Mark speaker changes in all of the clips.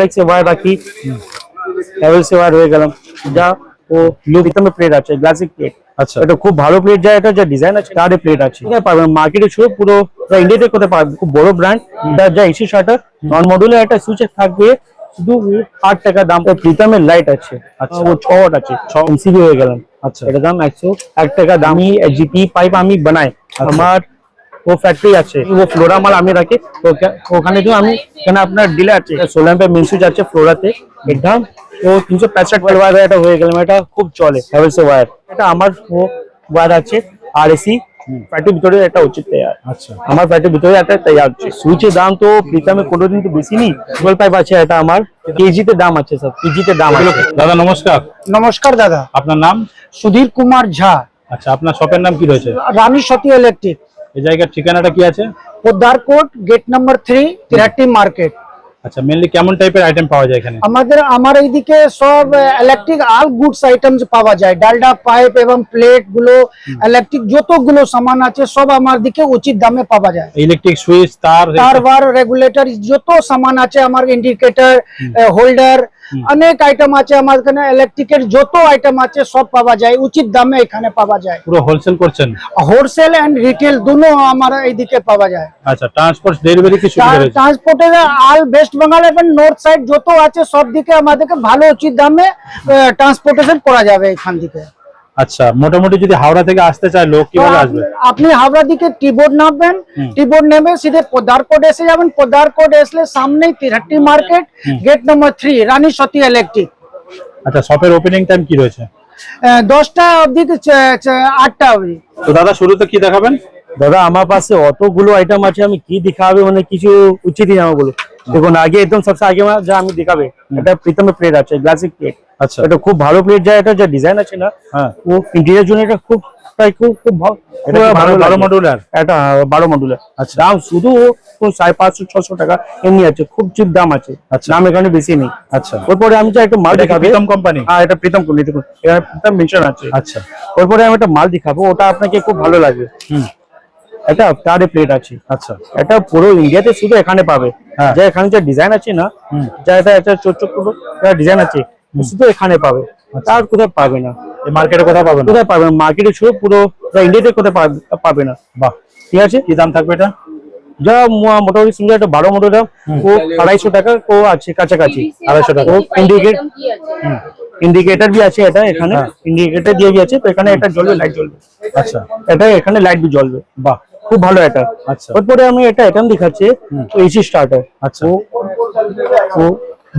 Speaker 1: এ wire রাখি হ্যাভেলস এ হয়ে গেলাম। যা ও ভিতরে প্লেট আছে গ্লাসিক প্লেট
Speaker 2: আচ্ছা।
Speaker 1: এটা খুব ভালো প্লেট যায় এটা যা ডিজাইন আছে তার প্লেট আছে। ঠিক আছে মার্কেটে ছিল পুরো ইন্ডিয়াতে কোথায় পারবেন খুব বড় ব্র্যান্ড এটা যা এসি শাটার নন মডুলার একটা সুইচ থাকবে শুধু আট টাকা দাম। প্রীতমের লাইট আছে।
Speaker 2: আচ্ছা।
Speaker 1: ও ছ ওয়াট আছে ছ এমসিবি হয়ে গেলাম।
Speaker 2: আচ্ছা।
Speaker 1: এটা দাম একশো এক টাকা দামি। জিপি পাইপ আমি বানাই। আমার ও ফ্যাক্টরি আছে। ও ফ্লোরা মাল আমি রাখি। ওখানে তো আমি এখানে আপনার ডিলে আছে। সোলার পে মিনসুজ আছে ফ্লোরাতে। দাম ও তিনশো পঁয়ষট্টি ওয়ার এটা হয়ে গেলাম এটা খুব চলে। হ্যাভেলস ওয়ার এটা আমার ও ওয়ার আছে আর এসি ফ্যাক্টরির ভিতরে এটা উচিত তৈরি
Speaker 2: আচ্ছা।
Speaker 1: আমার ভিতরে একটা তৈরি হচ্ছে সুইচের দাম তো প্রীতমে কোনোদিন তো বেশি নেই পাইপ আছে এটা আমার। কেজিতে দাম আছে স্যার কেজিতে দাম আছে।
Speaker 2: দাদা নমস্কার।
Speaker 3: নমস্কার দাদা।
Speaker 2: আপনার নাম?
Speaker 3: সুধীর কুমার ঝা।
Speaker 2: আচ্ছা আপনার শপের নাম কি রয়েছে?
Speaker 3: রানী সতী ইলেকট্রিক
Speaker 2: এই জায়গার ঠিকানাটা কি আছে?
Speaker 3: Poddar Court gate number three Tiretti market.
Speaker 2: আচ্ছা মেনলি কেমন টাইপের আইটেম পাওয়া যায় এখানে?
Speaker 3: আমাদের আমার এইদিকে সব ইলেকট্রিক আল গুডস আইটেমস পাওয়া যায়। ডালডা পাইপ এবং প্লেটগুলো ইলেকট্রিক যতগুলো সামান আছে সব আমার দিকে উচিত দামে পাওয়া যায়।
Speaker 2: ইলেকট্রিক সুইচ তার
Speaker 3: তার বার রেগুলেটর যত সামান আছে আমার ইন্ডিকেটর হোল্ডার অনেক আইটেম আছে আমার এখানে ইলেকট্রিকের যত আইটেম আছে সব পাওয়া যায় উচিত দামে এখানে পাওয়া যায়।
Speaker 2: পুরো হোলসেল করছেন?
Speaker 3: হোলসেল এন্ড রিটেল দুনো আমার এইদিকে পাওয়া যায়।
Speaker 2: আচ্ছা ট্রান্সপোর্ট ডেলিভারি কি সুবিধা রয়েছে?
Speaker 3: ট্রান্সপোর্টের অল ওয়েস্ট বেঙ্গল এবং নর্থ সাইড যত আছে সব দিকে আমাদেরকে ভালো উচিত দামে ট্রান্সপোর্টেশন করা যাবে এখান থেকে।
Speaker 2: আচ্ছা মোটামুটি যদি হাওড়া থেকে আসতে চায় লোক কীভাবে আসবে?
Speaker 3: আপনি- হাওড়া দিকে টিবোর্ড নামবেন টিবোর্ড নেমে সিধে পদারকোট এসে যাবেন। পদারকোট এসলে সামনেই Tiretti market gate number three Rani Sati electric
Speaker 2: আচ্ছা শপের ওপেনিং টাইম কি রয়েছে?
Speaker 3: দশটা অবধি আটটা অবধি।
Speaker 2: তো দাদা শুরুতে কি দেখাবেন?
Speaker 1: দাদা আমার পাশে অতগুলো আইটেম আছে আমি কি দেখাবে মানে কিছু উচিতই না ওগুলো দেখুন আগে একদম সবসে আগে যা আমি দেখাবে এটা প্রীতমের প্লেট আছে গ্লাসিক প্লেট
Speaker 2: আচ্ছা।
Speaker 1: এটা খুব ভালো প্লেট যায় এটা যা ডিজাইন আছে না
Speaker 2: হ্যাঁ।
Speaker 1: ও ইন্টেরিয়ার জন্য এটা খুব তাই খুব খুব ভালো
Speaker 2: এটা কি ভালো ভালো
Speaker 1: লাগে।
Speaker 2: মডুলার
Speaker 1: এটা বারো মডুলার
Speaker 2: আচ্ছা।
Speaker 1: দাম শুধু ও সাড়ে পাঁচশো ছশো টাকা এমনি আছে খুব চিপ দাম আছে।
Speaker 2: আচ্ছা।
Speaker 1: দাম এখানে বেশি নেই।
Speaker 2: আচ্ছা।
Speaker 1: ওরপরে আমি যা একটা মাল দেখাবে
Speaker 2: প্রীতম কোম্পানি
Speaker 1: হ্যাঁ এটা প্রীতম কোম্পানি দেখুন এটা প্রীতম মেনশন আছে।
Speaker 2: আচ্ছা।
Speaker 1: ওরপরে আমি একটা মাল দেখাবো ওটা আপনাকে খুব ভালো লাগবে।
Speaker 2: হুম।
Speaker 1: এটা আফতারে প্লেট আছে।
Speaker 2: আচ্ছা।
Speaker 1: এটা পুরো ইন্ডিয়াতে শুধু এখানে পাবে।
Speaker 2: হ্যাঁ।
Speaker 1: যা এখানে যা ডিজাইন আছে না যা এটা একটা ছোট ছোট যা ডিজাইন আছে শুধু এখানে পাবে।
Speaker 2: আচ্ছা।
Speaker 1: আর কোথায় পাবে না।
Speaker 2: মার্কেটে কোথায় পাবে না?
Speaker 1: কোথাও পাবে না। মার্কেটে শুধু পুরো ইন্ডিয়াতে কোথায় পাবে না।
Speaker 2: বাহ।
Speaker 1: ঠিক আছে?
Speaker 2: কি দাম থাকবে এটা?
Speaker 1: যা মোটামুটি সুন্দর একটা বারো মোটরটা ও আড়াইশো টাকা ও আছে কাছাকাছি।
Speaker 2: আড়াইশো টাকা।
Speaker 1: ও ইন্ডিকেট ইন্ডিকেটর বি আছে এটা এখানে।
Speaker 2: হ্যাঁ।
Speaker 1: ইন্ডিকেটর দিয়ে বি আছে। তো এখানে এটা জ্বলবে লাইট জ্বলবে।
Speaker 2: আচ্ছা।
Speaker 1: এটা এখানে লাইট বি জ্বলবে।
Speaker 2: বাহ।
Speaker 1: খুব ভালো এটা
Speaker 2: আচ্ছা।
Speaker 1: তারপরে আমি এটা এটা দেখাচ্ছি এসি স্টার্টার
Speaker 2: আচ্ছা।
Speaker 1: ও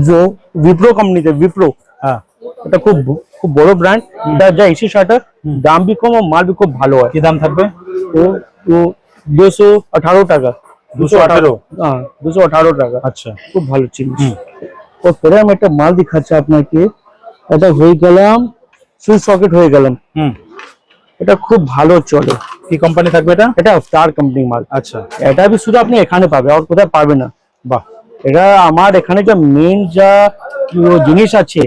Speaker 1: জো উইপ্রো কোম্পানিতে উইপ্রো
Speaker 2: হ্যাঁ।
Speaker 1: এটা খুব খুব বড় ব্র্যান্ড এটা যা এসি স্টার্টার দাম বি কম মাল বি খুব ভালো হয়।
Speaker 2: কি দাম থাকবে?
Speaker 1: ও ও দুশো আঠারো টাকা।
Speaker 2: দুশো আঠারো?
Speaker 1: হ্যাঁ দুশো আঠারো টাকা।
Speaker 2: আচ্ছা।
Speaker 1: খুব ভালো জিনিস। তারপরে আমি একটা মাল দেখাচ্ছি আপনাকে। এটা হয়ে গেলাম সুইচ সকেট হয়ে গেলাম। এটা খুব ভালো চলে।
Speaker 2: কি কোম্পানি থাকবে এটা?
Speaker 1: এটা স্টার কোম্পানি মাল।
Speaker 2: আচ্ছা।
Speaker 1: এটা भी শুধু আপনি এখানে পাবে আর কোথায় পাবে না।
Speaker 2: বাহ
Speaker 1: এটা আমার এখানে যা মেন যা জিনিস আছে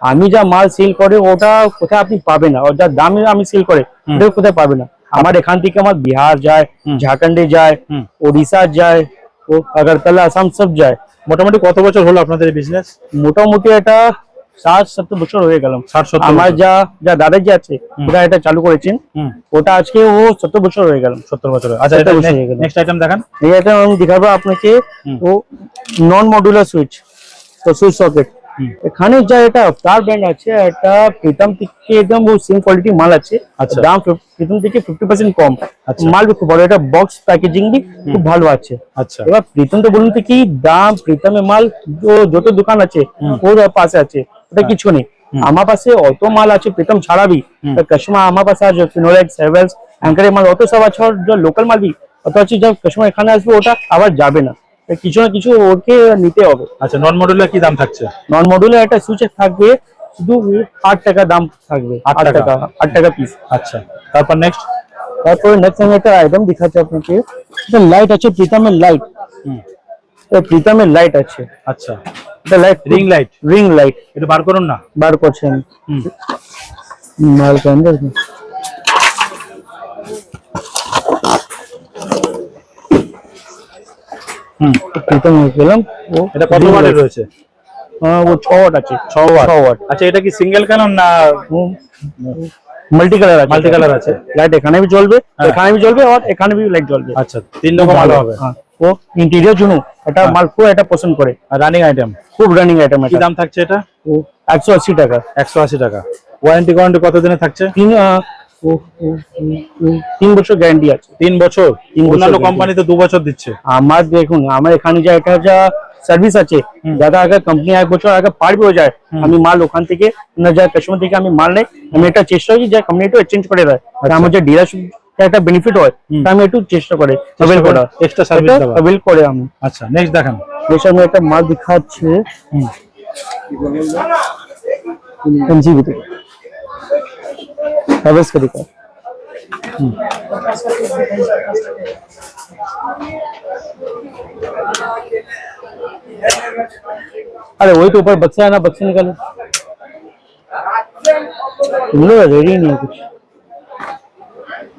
Speaker 1: আমি যা মাল সেল করে ওটা কোথায় আপনি পাবে না আর যা দামে আমি সেল করে ওটা কোথায় পাবে না। আমার এখান থেকে আমার বিহার যায় ঝাড়খণ্ডে যায় ওড়িশা যায় ও আগরতলা আসাম সব যায়।
Speaker 2: মোটামুটি কত বছর হলো আপনাদের বিজনেস
Speaker 1: মোটামুটি এটা ষাট সত্তর বছর হয়ে গেল।
Speaker 2: ষাট সত্তর
Speaker 1: আমার। যা যা দাদাজি আছে ওটা এটা চালু করেছেন। ওটা আজকে ও সত্তর বছর হয়ে গেল।
Speaker 2: সত্তর বছর আচ্ছা। নেক্সট আইটেম দেখান।
Speaker 1: এই এটা আমি দেখাবো আপনাকে। ও নন মডুলার সুইচ তো সুইচ সকেট এখানে যা এটা তার ব্র্যান্ড আছে এটা প্রীতম থেকে একদম সেম কোয়ালিটি মাল আছে।
Speaker 2: আচ্ছা।
Speaker 1: দাম প্রীতম থেকে ফিফটি পার্সেন্ট কম।
Speaker 2: আচ্ছা।
Speaker 1: মাল খুব ভালো এটা বক্স প্যাকেজিং বি খুব ভালো আছে।
Speaker 2: আচ্ছা।
Speaker 1: এবার প্রীতম তো বলুন তো কি দাম প্রীতমের মাল যত দোকান আছে ওর পাশে আছে। ওটা কিছু নেই। আমার পাশে অত মাল আছে প্রীতম ছাড়া বি কাস্টমার আমার পাশে আছে ফিনোলেক্স হেভেলস অ্যাঙ্কারের মাল অত সব আছে লোকাল মাল বি অত আছে যা কাস্টমার এখানে আসবে ওটা আবার যাবে না। কিছু না কিছু ওকে নিতে হবে।
Speaker 2: আচ্ছা নন মডুলার কি দাম থাকছে?
Speaker 1: নন মডুলার একটা সুইচ থাকবে শুধু আট টাকা দাম থাকবে
Speaker 2: আট টাকা।
Speaker 1: আট টাকা পিস
Speaker 2: আচ্ছা তারপর নেক্সট
Speaker 1: তারপরে নেক্সট আমি একটা আইটেম দেখাচ্ছি আপনাকে। লাইট আছে প্রীতমের লাইট
Speaker 2: হুম।
Speaker 1: প্রীতমের লাইট আছে।
Speaker 2: আচ্ছা।
Speaker 1: এটা light
Speaker 2: ring light
Speaker 1: ring light
Speaker 2: এটা বার করুন না।
Speaker 1: বার করছেন।
Speaker 2: হুম।
Speaker 1: বার করুন দেখুন
Speaker 2: হুম।
Speaker 1: ও
Speaker 2: এটা কত ওয়াটের রয়েছে?
Speaker 1: ও 6 ওয়াট আছে।
Speaker 2: 6 ওয়াট।
Speaker 1: 6 ওয়াট।
Speaker 2: আচ্ছা এটা কি সিঙ্গেল কালার না
Speaker 1: মাল্টি কালার আছে।
Speaker 2: মাল্টি কালার আছে।
Speaker 1: লাইট এখানে ভি জ্বলবে
Speaker 2: হ্যাঁ।
Speaker 1: এখানে জ্বলবে আর এখানে লাইট জ্বলবে।
Speaker 2: আচ্ছা তিন রকম আলো হবে।
Speaker 1: হ্যাঁ ও ইন্টেরিয়র জন্য এটা
Speaker 2: হ্যাঁ।
Speaker 1: এটা পছন্দ করে।
Speaker 2: রানিং আইটেম
Speaker 1: খুব রানিং আইটেম
Speaker 2: কি দাম থাকছে এটা?
Speaker 1: ও একশো আশি টাকা।
Speaker 2: একশো আশি টাকা। ওয়ারেন্টি কতদিনে থাকছে?
Speaker 1: তিন তিন বছর গ্যারান্টি আছে।
Speaker 2: তিন বছর? অন্যান্য কোম্পানি তো দু বছর দিচ্ছে।
Speaker 1: আমার দেখুন আমার এখানে যা এটা যা সার্ভিস আছে দাদা আগে কোম্পানি এক বছর আগে পার হয়ে যায় আমি মাল ওখান থেকে না যা কাস্টমার থেকে আমি মাল নেই আমি এটা চেষ্টা করি যে কোম্পানি একটু এক্সচেঞ্জ করে দেয়। তা আমার যে ডিলারশিপ একটা বেনিফিট হয় তা আমি একটু চেষ্টা করে অ্যাভেল করা
Speaker 2: এক্সট্রা সার্ভিস দেওয়া
Speaker 1: অ্যাভেল করে আমি
Speaker 2: আচ্ছা নেক্সট দেখান
Speaker 1: বেশ আমি একটা মাল দেখাচ্ছে
Speaker 2: হুম
Speaker 1: এমজিবি থেকে হ্যাভেলস का दिखा अरे वही तो ऊपर बक्सा है ना बक्से निकालो तुम लोग रेडी नहीं है कुछ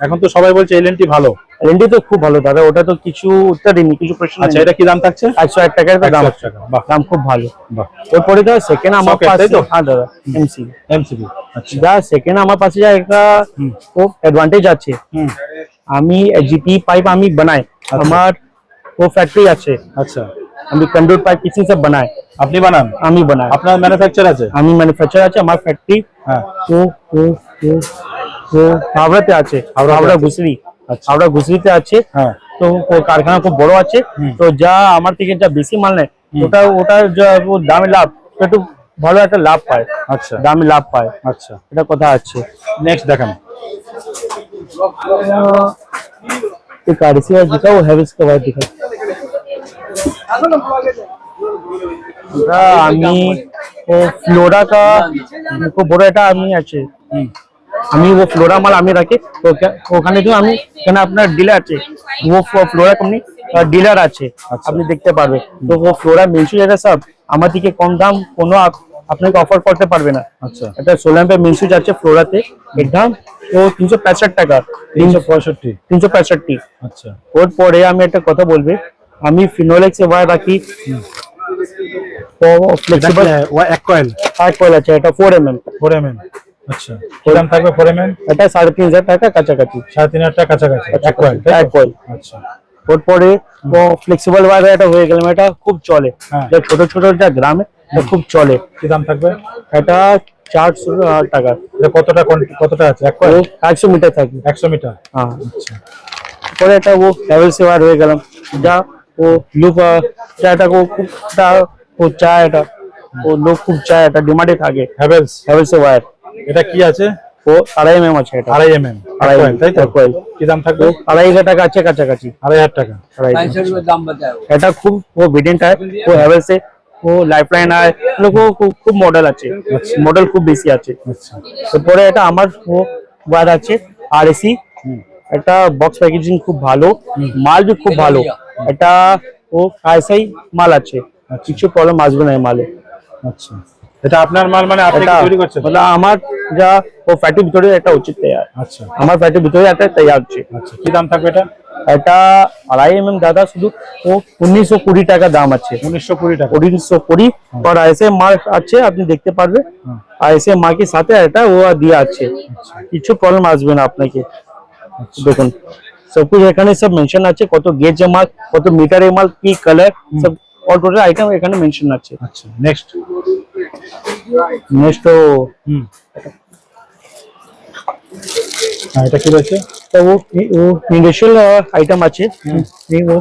Speaker 2: এখন তো সবাই বলছে এলএনটি ভালো।
Speaker 1: এলএনটি তো খুব ভালো দাদা ওটা তো কিছু উত্তরই কিছু প্রশ্ন
Speaker 2: আচ্ছা এটা কি দাম থাকছে?
Speaker 1: একশো এক টাকার দাম।
Speaker 2: 101 টাকা, বাহ।
Speaker 1: দাম খুব ভালো।
Speaker 2: বাহ।
Speaker 1: এরপরে যা সেকেন্ড আমার পাশে
Speaker 2: তো?
Speaker 1: হ্যাঁ দাদা এমসি
Speaker 2: এমসিবি আচ্ছা।
Speaker 1: যা সেকেন্ড আমার পাশে যা একটা। খুব অ্যাডভান্টেজ আছে।
Speaker 2: হুম।
Speaker 1: আমি জিপি পাইপ আমি বানাই আমার ও ফ্যাক্টরি আছে।
Speaker 2: আচ্ছা।
Speaker 1: আমি কন্ডুর পাইপ কিসি সব বানাই।
Speaker 2: আপনি বানান?
Speaker 1: আমি বানাই।
Speaker 2: আপনার ম্যানুফ্যাকচার আছে?
Speaker 1: আমি ম্যানুফ্যাকচার আছে আমার ফ্যাক্টরি
Speaker 2: হ্যাঁ।
Speaker 1: ও। ও ও ও হাওড়াতে আছে
Speaker 2: হাওড়াতে
Speaker 1: হাওড়া
Speaker 2: আছে।
Speaker 1: ঘুসরি
Speaker 2: আচ্ছা।
Speaker 1: হাওড়া ঘুসরিতে আছে
Speaker 2: হ্যাঁ
Speaker 1: তো ও কারখানা খুব বড় আছে
Speaker 2: হুম।
Speaker 1: তো যা আমার থেকে যা বেশি মাল নেয় ওটা ওটা যা ও দামে লাভ তো একটু ভালো একটা লাভ পায়
Speaker 2: আচ্ছা
Speaker 1: দামে লাভ পায়
Speaker 2: আচ্ছা
Speaker 1: এটা কথা আছে
Speaker 2: নেক্সট দেখান
Speaker 1: एक आरसी है दिखा वो हैवेल्स का वायर दिखा ওটা আমি ও ফ্লোরা কা খুব বড় একটা আমি আছে
Speaker 2: হুম
Speaker 1: আমি ও ফ্লোরা মাল আমি রাখি। ওখানে তো আমি এখানে আপনার ডিলার আছে। ও ফ্লোরা কোম্পানি ডিলার আছে। আপনি দেখতে পারবেন। তো ও ফ্লোরা মিনসু যেটা সব আমার থেকে কম দাম কোনো আপনাকে অফার করতে পারবে না।
Speaker 2: আচ্ছা।
Speaker 1: এটা সোলার পে মিনসু যাচ্ছে ফ্লোরাতে। এর দাম ও তিনশো পঁয়ষট্টি টাকা।
Speaker 2: তিনশো পঁয়ষট্টি।
Speaker 1: তিনশো পঁয়ষট্টি।
Speaker 2: আচ্ছা।
Speaker 1: ওর পরে আমি একটা কথা বলবে। আমি ফিনোলেক্স ওয়ার রাখি। ফ্লেক্সিবল
Speaker 2: এক কয়েল
Speaker 1: হার্ড কয়েল আছে এটা four M M
Speaker 2: four M আচ্ছা। দাম থাকবে ফোর এম
Speaker 1: এটা সাড়ে তিন হাজার টাকা কাছাকাছি।
Speaker 2: সাড়ে তিন হাজার টাকা কাছাকাছি। এক কয়েল
Speaker 1: এক কয়েল
Speaker 2: আচ্ছা।
Speaker 1: ওর পরে ও ফ্লেক্সিবল ওয়ার এটা হয়ে গেল এটা খুব চলে।
Speaker 2: হ্যাঁ।
Speaker 1: যে ছোট ছোট যা গ্রামে খুব চলে।
Speaker 2: কি দাম থাকবে?
Speaker 1: এটা চারশো টাকা।
Speaker 2: এটা কতটা কতটা আছে?
Speaker 1: একশো মিটার থাকে।
Speaker 2: একশো মিটার?
Speaker 1: হ্যাঁ।
Speaker 2: আচ্ছা।
Speaker 1: পরে এটা ও হ্যাভেলস ওয়ার হয়ে গেলাম। যা ও যা এটা ও খুব ও চায় এটা। ও লোক খুব চায় এটা ডিমান্ডে থাকে।
Speaker 2: হ্যাভেলস
Speaker 1: হ্যাভেলস ওয়ার
Speaker 2: এটা কি আছে?
Speaker 1: ও আড়াই এমএম আছে এটা।
Speaker 2: আড়াই এমএম
Speaker 1: আড়াই
Speaker 2: এমএম তাই তো? কি দাম থাকবে
Speaker 1: আড়াই হাজার টাকা আছে কাছাকাছি।
Speaker 2: আড়াই হাজার টাকা।
Speaker 1: আড়াই এটা খুব ও ব্রিলিয়েন্ট হয় ও হ্যাভেলস ও লাইফলাইন আয় খুব মডেল আছে। আচ্ছা। মডেল খুব বেশি আছে।
Speaker 2: আচ্ছা।
Speaker 1: তারপরে এটা আমার ও বাদ আছে আর এসি এটা বক্স প্যাকেজিং খুব ভালো মাল বি খুব ভালো। এটা ও আইসাই মাল আছে। আচ্ছা। কিছু প্রবলেম আসবে না মালে।
Speaker 2: আচ্ছা। এটা আপনার মাল মানে আপনি তৈরি করছেন?
Speaker 1: মানে আমার যা ও ফ্যাটির ভিতরে এটা উচিত তৈয়ার।
Speaker 2: আচ্ছা।
Speaker 1: আমার ফ্যাটির ভিতরে একটা তৈয়ার হচ্ছে
Speaker 2: আচ্ছা কি দাম থাকবে এটা?
Speaker 1: এটা আড়াই এম এম দাদা শুধু ও উনিশশো কুড়ি টাকা দাম আছে।
Speaker 2: উনিশশো কুড়ি টাকা।
Speaker 1: উনিশশো কুড়ি আর এসে মাল আছে আপনি দেখতে পারবেন। এসে মার্কের সাথে এটা ও দিয়ে আছে। কিছু প্রবলেম আসবে না আপনাকে। দেখুন সব কিছু এখানে সব মেনশন আছে কত গেজ মাল কত মিটারের মাল কি কালার সব অল টোটাল আইটেম এখানে মেনশন আছে।
Speaker 2: আচ্ছা নেক্সট
Speaker 1: নেক্সট
Speaker 2: হুম। এটা কি রয়েছে?
Speaker 1: তো ও ও ইন্ডাস্ট্রিয়াল আইটেম আছে। ও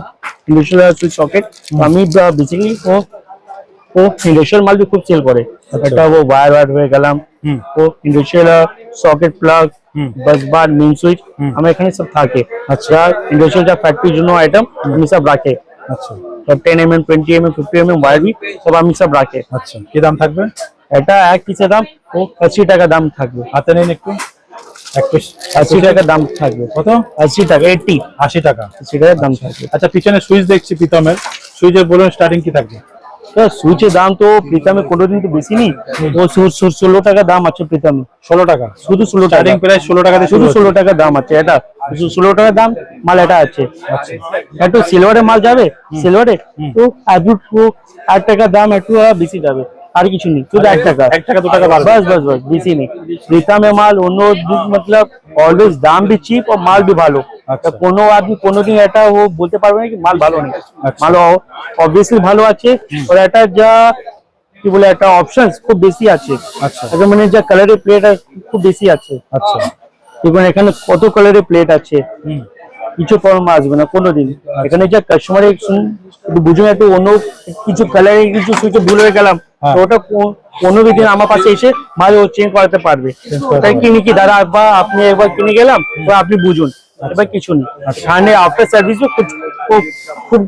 Speaker 1: ইন্ডাস্ট্রিয়াল সুইচ সকেট আমি বেসিক্যালি ও ও ইন্ডাস্ট্রিয়াল মাল খুব সেল করে। এটা ও ওয়্যার ওয়্যার হয়ে গেলাম। ও industrial
Speaker 2: socket
Speaker 1: plug. Bus bar main
Speaker 2: switch.
Speaker 1: আমার এখানে সব থাকে।
Speaker 2: আচ্ছা।
Speaker 1: ইন্ডাস্ট্রিয়াল যা ফ্যাক্টরির জন্য আইটেম আমি সব রাখে।
Speaker 2: আচ্ছা।
Speaker 1: সব ten M M twenty M M fifty M সব আমি সব রাখে।
Speaker 2: আচ্ছা কি দাম থাকবে?
Speaker 1: এটা এক পিসের দাম ও আশি টাকা দাম থাকবে।
Speaker 2: হাতে নিন একটু? এক পিস
Speaker 1: আশি টাকা দাম থাকবে।
Speaker 2: কত?
Speaker 1: আশি টাকা এইটি
Speaker 2: আশি টাকা।
Speaker 1: আশি টাকার দাম থাকবে।
Speaker 2: আচ্ছা পিছনে সুইচ দেখছি প্রীতমের। সুইচের বলুন স্টার্টিং কি থাকবে?
Speaker 1: তো সুইচের দাম তো প্রীতমে কোনোদিন তো বেশি নেই। ও ষোলো টাকা দাম আছে প্রীতমে
Speaker 2: ষোলো টাকা?
Speaker 1: শুধু ষোলো টাকা।
Speaker 2: প্রায় ষোলো টাকা
Speaker 1: শুধু ষোলো টাকা দাম আছে এটা। ষোলো টাকা দাম মাল এটা আছে।
Speaker 2: আচ্ছা।
Speaker 1: একটু সিলভারে মাল যাবে? সিলভারে তো আর আট টাকা দাম একটু বেশি যাবে। আর কিছু নেই শুধু এক টাকা।
Speaker 2: এক টাকা দু টাকা
Speaker 1: বাস বাস বাস বেশি নেই। রিতা মে মাল অন্য মতলব অলওয়েজ দাম বি চিপ ও মাল বি ভালো।
Speaker 2: আচ্ছা।
Speaker 1: কোনো আপনি কোনোদিন এটা ও বলতে পারবে না কি মাল ভালো নেই।
Speaker 2: আচ্ছা।
Speaker 1: মাল অবভিয়াসলি ভালো আছে আর এটা যা কি বলে একটা অপশন খুব বেশি আছে।
Speaker 2: আচ্ছা।
Speaker 1: মানে যা কালারের প্লেট খুব বেশি আছে।
Speaker 2: আচ্ছা।
Speaker 1: এবং এখানে কত কালারের প্লেট আছে? কিছু প্রবলেম আসবে না কোনোদিন আচ্ছা। এখানে যা শুন বুঝুন একটু অন্য কিছু কালারে কিছু সুইচে ভুল হয়ে গেলাম। ওটা কোনো দিন আমার পাশে এসে মাল ও চেঞ্জ করাতে পারবে। তাই কিনি কি? দাদা একবার আপনি একবার কিনে গেলাম আপনি বুঝুন। এবার কিছু নেই। আফটার খুব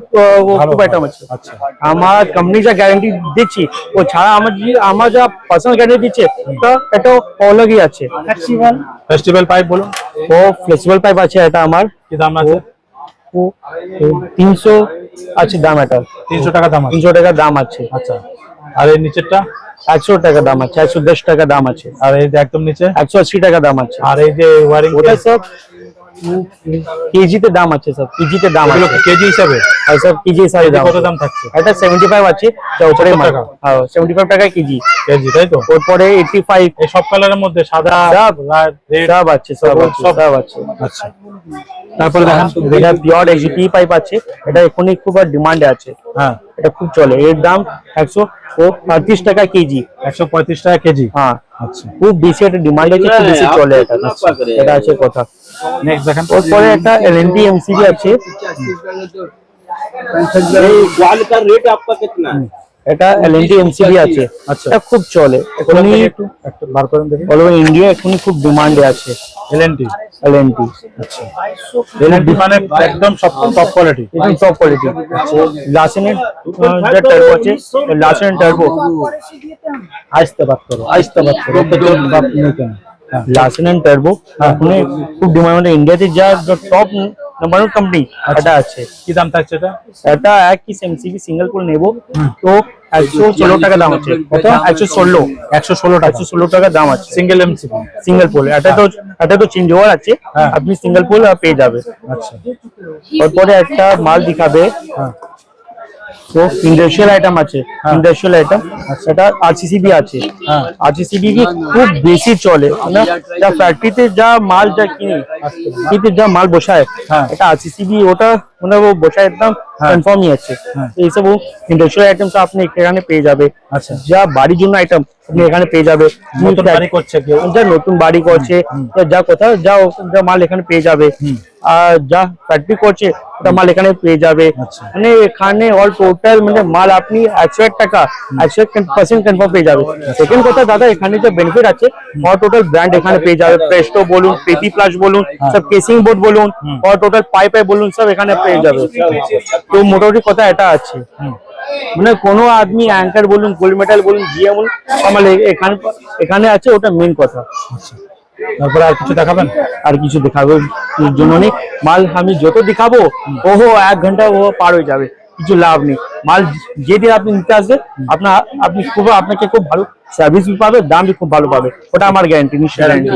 Speaker 1: খুব আইটেম আছে।
Speaker 2: আচ্ছা।
Speaker 1: আমার কোম্পানি যা গ্যারান্টি দিচ্ছি ও ছাড়া আমার আমার যা পার্সোনাল গ্যারান্টি দিচ্ছে তা এটা অলগই আছে।
Speaker 2: ফেস্টিভ্যাল পাইপ বলুন।
Speaker 1: ও ফ্লেক্সিবল পাইপ আছে এটা আমার।
Speaker 2: কি দাম আছে?
Speaker 1: ও তিনশো আছে দাম এটা।
Speaker 2: তিনশো টাকা দাম আছে।
Speaker 1: তিনশো টাকা দাম আছে।
Speaker 2: আচ্ছা। আর এর নিচেরটা?
Speaker 1: একশো টাকা দাম আছে একশো দশ টাকা দাম আছে।
Speaker 2: আর এই যে একদম নিচে?
Speaker 1: একশো আশি টাকা দাম আছে।
Speaker 2: আর এই যে ওয়ারিং
Speaker 1: ওটা সব কেজিতে দাম আছে সব কেজিতে দাম আছে।
Speaker 2: কেজি হিসাবে?
Speaker 1: আর সব কেজি হিসাবে দাম
Speaker 2: কত দাম থাকছে?
Speaker 1: এটা সেভেন্টি ফাইভ আছে যা উপরে
Speaker 2: কত টাকা?
Speaker 1: সেভেন্টি ফাইভ টাকা কেজি
Speaker 2: কেজি তাই তো?
Speaker 1: এইটি ফাইভ
Speaker 2: এই সব কালারের মধ্যে সাদা
Speaker 1: সব
Speaker 2: রেড
Speaker 1: সব আছে সব
Speaker 2: সব-
Speaker 1: আছে।
Speaker 2: আচ্ছা। তারপরে দেখেন
Speaker 1: এটা পিওর পাইপ আছে। এটা এখনই খুব ডিমান্ডে আছে।
Speaker 2: হ্যাঁ।
Speaker 1: এটা খুব চলে। এর দাম একশো ও আটত্রিশ টাকা কেজি
Speaker 2: একশো পঁয়ত্রিশ টাকা কেজি
Speaker 1: হ্যাঁ। খুব বেশি একটা ডিমান্ড আছে খুব বেশি চলে এটা এটা আছে কথা
Speaker 2: নেক্সট দেখেন
Speaker 1: ওরপরে একটা এলএনটি এমসিবি আছে
Speaker 4: ग्वाल का रेट आपका कितना है
Speaker 1: এটা এলএনটি এমসিবি আছে
Speaker 2: আচ্ছা।
Speaker 1: এটা খুব চলে এখনই
Speaker 2: একটু একটু বার করেন দেখি
Speaker 1: অল ওভার ইন্ডিয়া এখনই খুব ডিমান্ডে আছে
Speaker 2: এলএনটি
Speaker 1: এলএনটি
Speaker 2: আচ্ছা এলএনটি মানে একদম সব টপ কোয়ালিটি
Speaker 1: एकदम टॉप क्वालिटी लासेनेट जो टर्बो আছে লাসেন টার্বো
Speaker 2: আস্তে বাত করো আস্তে বাত করো। নেই কেন? হ্যাঁ।
Speaker 1: টার্বো এখন খুব ডিমান্ড ইন্ডিয়াতে যা টপ নাম্বার ওয়ান কোম্পানি এটা আছে।
Speaker 2: কি দাম থাকছে এটা?
Speaker 1: এটা এক পিস এমসিবি সিঙ্গেল করে নেব। তো একশো ষোলো টাকা দাম আছে। কত? একশো ষোলো।
Speaker 2: একশো ষোলো টাকা।
Speaker 1: দাম আছে।
Speaker 2: সিঙ্গেল
Speaker 1: সিঙ্গেল পোল এটা তো এটা তো চেঞ্জ ওভার আছে।
Speaker 2: হ্যাঁ।
Speaker 1: আপনি সিঙ্গেল পোল পেয়ে যাবে।
Speaker 2: আচ্ছা।
Speaker 1: তারপরে একটা মাল দেখাবে।
Speaker 2: হ্যাঁ।
Speaker 1: তো ইন্ডাস্ট্রিয়াল আইটেম আছে
Speaker 2: হ্যাঁ।
Speaker 1: ইন্ডাস্ট্রিয়াল আইটেম সেটা আরসিসিবি আছে
Speaker 2: হ্যাঁ।
Speaker 1: আরসিসিবি কি খুব বেশি চলে আমরা যা ফ্যাক্টরিতে যা মাল যা কিনি ফ্যাক্টরিতে যা মাল বসায়
Speaker 2: হ্যাঁ।
Speaker 1: এটা আরসিসিবি ওটা মানে ও বসায় একদম
Speaker 2: হ্যাঁ।
Speaker 1: কনফার্মই আছে
Speaker 2: হ্যাঁ।
Speaker 1: তো এইসব ইন্ডাস্ট্রিয়াল আইটেম আপনি এখানে পেয়ে যাবে
Speaker 2: আচ্ছা
Speaker 1: যা বাড়ির জন্য আইটেম আপনি এখানে পেয়ে যাবে। যা নতুন বাড়ি করছে যা কোথাও যা যা মাল এখানে পেয়ে যাবে। আর যা ফ্যাক্টরি করছে ওটা মাল এখানে পেয়ে যাবে।
Speaker 2: আচ্ছা।
Speaker 1: মানে এখানে অল টোটাল মানে মাল আপনি একশো এক টাকা একশো এক পার্সেন্ট কনফার্ম পেয়ে যাবে। সেকেন্ড কথা দাদা এখানে যে বেনিফিট আছে অল টোটাল ব্র্যান্ড এখানে পেয়ে যাবে। প্রেস্টো বলুন পেপি প্লাস বলুন সব কেসিং বোর্ড বলুন অল টোটাল পাইপ বলুন সব এখানে পেয়ে যাবে। তো মোটামুটি কথা এটা আছে। মানে কোনো আদমি অ্যাঙ্কার বলুন গোল্ড মেটাল বলুন জিএম বলুন আমার এখানে এখানে আছে ওটা মেন কথা।
Speaker 2: তারপরে আর কিছু দেখাবেন?
Speaker 1: আর কিছু দেখাবো জন্য নেই। মাল আমি যত দেখাবো ওহো এক ঘণ্টা ও পার হয়ে যাবে কিছু লাভ নেই। মাল যেদিন আপনি নিতে আসবে আপনার আপনি খুব আপনাকে খুব ভালো সার্ভিস পাবে দাম খুব ভালো পাবে। ওটা আমার গ্যারান্টি নিশ্চয় গ্যারান্টি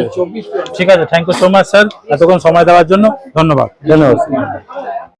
Speaker 2: ঠিক আছে thank you so much sir এতক্ষণ সময় দেওয়ার জন্য ধন্যবাদ।
Speaker 1: ধন্যবাদ।